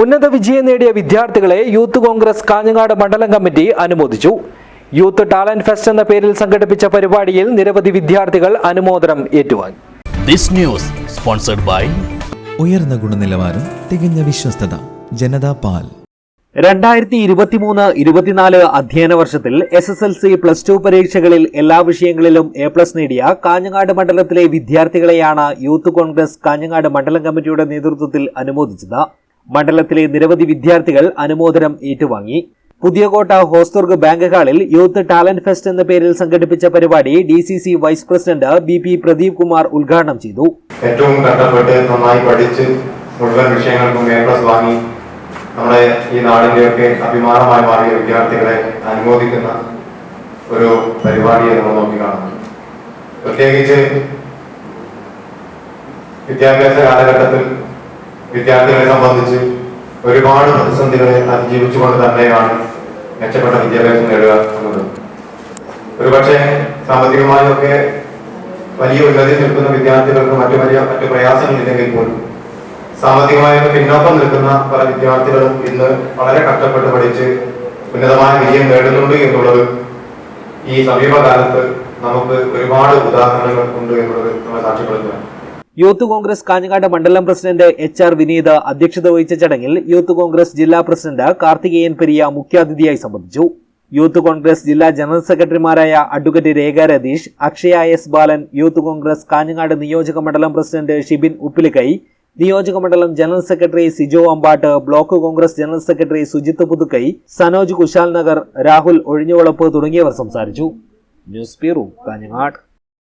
ഉന്നത വിജയം നേടിയ വിദ്യാർത്ഥികളെ യൂത്ത് കോൺഗ്രസ് കാഞ്ഞങ്ങാട് മണ്ഡലം കമ്മിറ്റി അനുമോദിച്ചു. യൂത്ത് ടാലന്റ് ഫെസ്റ്റ് എന്ന പേരിൽ സംഘടിപ്പിച്ച പരിപാടിയിൽ നിരവധി വിദ്യാർത്ഥികൾ അനുമോദനം ഏറ്റുവാങ്ങി. This news sponsored by ഉയർന്ന ഗുണനിലവാരം തികഞ്ഞ വിശ്വസ്തത ജനതാ പാൽ. രണ്ടായിരത്തി ഇരുപത്തിമൂന്ന് ഇരുപത്തിനാല് അധ്യയന വർഷത്തിൽ S S L C plus two പരീക്ഷകളിൽ എല്ലാ വിഷയങ്ങളിലും എ പ്ലസ് നേടിയ കാഞ്ഞങ്ങാട് മണ്ഡലത്തിലെ വിദ്യാർത്ഥികളെയാണ് യൂത്ത് കോൺഗ്രസ് കാഞ്ഞങ്ങാട് മണ്ഡലം കമ്മിറ്റിയുടെ നേതൃത്വത്തിൽ അനുമോദിച്ചത്. മണ്ഡലത്തിലെ നിരവധി വിദ്യാർത്ഥികൾ അനുമോദനം ഏറ്റുവാങ്ങി. പുതിയകോട്ട ഹോസ്തുർഗ് ബാങ്ക് ഹാളിൽ യൂത്ത് ടാലന്റ് ഫെസ്റ്റ് എന്ന പേരിൽ സംഘടിപ്പിച്ച പരിപാടി D C C vice president B P Pradeep Kumar ഉദ്ഘാടനം ചെയ്തു. ഏറ്റവും കഷ്ടപ്പെട്ട് നന്നായി പഠിച്ച് മുഴുവൻ വിഷയങ്ങൾക്കും എ പ്ലസ് വാങ്ങി നമ്മുടെ ഈ നാടിന്റെയൊക്കെ അഭിമാനമായി മാറിയ വിദ്യാർത്ഥികളെ അനുമോദിക്കുന്ന ഒരു പരിപാടിയെ നമ്മൾ നോക്കിക്കാണുന്നു പ്രത്യേകിച്ച് വിദ്യാഭ്യാസ കാലഘട്ടത്തിൽ വിദ്യാർത്ഥികളെ സംബന്ധിച്ച് ഒരുപാട് പ്രതിസന്ധികളെ അതിജീവിച്ചുകൊണ്ട് തന്നെയാണ് മെച്ചപ്പെട്ട വിദ്യാഭ്യാസം നേടുക എന്നത്. ഒരുപക്ഷെ സാമ്പത്തികമായൊക്കെ വലിയ ഉന്നതി നിൽക്കുന്ന വിദ്യാർത്ഥികൾക്ക് മറ്റു വലിയ മറ്റു പ്രയാസങ്ങളില്ലെങ്കിൽ പോലും സാമ്പത്തികമായൊക്കെ പിന്നോക്കം നിൽക്കുന്ന പല വിദ്യാർത്ഥികളും ഇന്ന് വളരെ കഷ്ടപ്പെട്ട് പഠിച്ച് ഉന്നതമായ വിജയം നേടുന്നുണ്ട് എന്നുള്ളത് ഈ സമീപകാലത്ത് നമുക്ക് ഒരുപാട് ഉദാഹരണങ്ങൾ ഉണ്ട് എന്നുള്ളത് നമ്മൾ സാക്ഷ്യപ്പെടുത്തുകയാണ്. യൂത്ത് കോൺഗ്രസ് കാഞ്ഞങ്ങാട് മണ്ഡലം പ്രസിഡന്റ് എച്ച് ആർ വിനീത് അധ്യക്ഷത വഹിച്ച ചടങ്ങിൽ യൂത്ത് കോൺഗ്രസ് ജില്ലാ പ്രസിഡന്റ് കാർത്തികേയൻ പെരിയ മുഖ്യാതിഥിയായി സംബന്ധിച്ചു. യൂത്ത് കോൺഗ്രസ് ജില്ലാ ജനറൽ സെക്രട്ടറിമാരായ advocate Rekha Ratheesh Akshaya S Balan youth Congress Kanhangad നിയോജക മണ്ഡലം പ്രസിഡന്റ് ഷിബിൻ ഉപ്പിലിക്കൈ നിയോജക മണ്ഡലം general secretary Sijo Ambatt block Congress general secretary Sujith Puthukkai Sanoj Kushal Nagar Rahul Ozhinjavalappu തുടങ്ങിയവർ സംസാരിച്ചു. News bureau Kanhangad.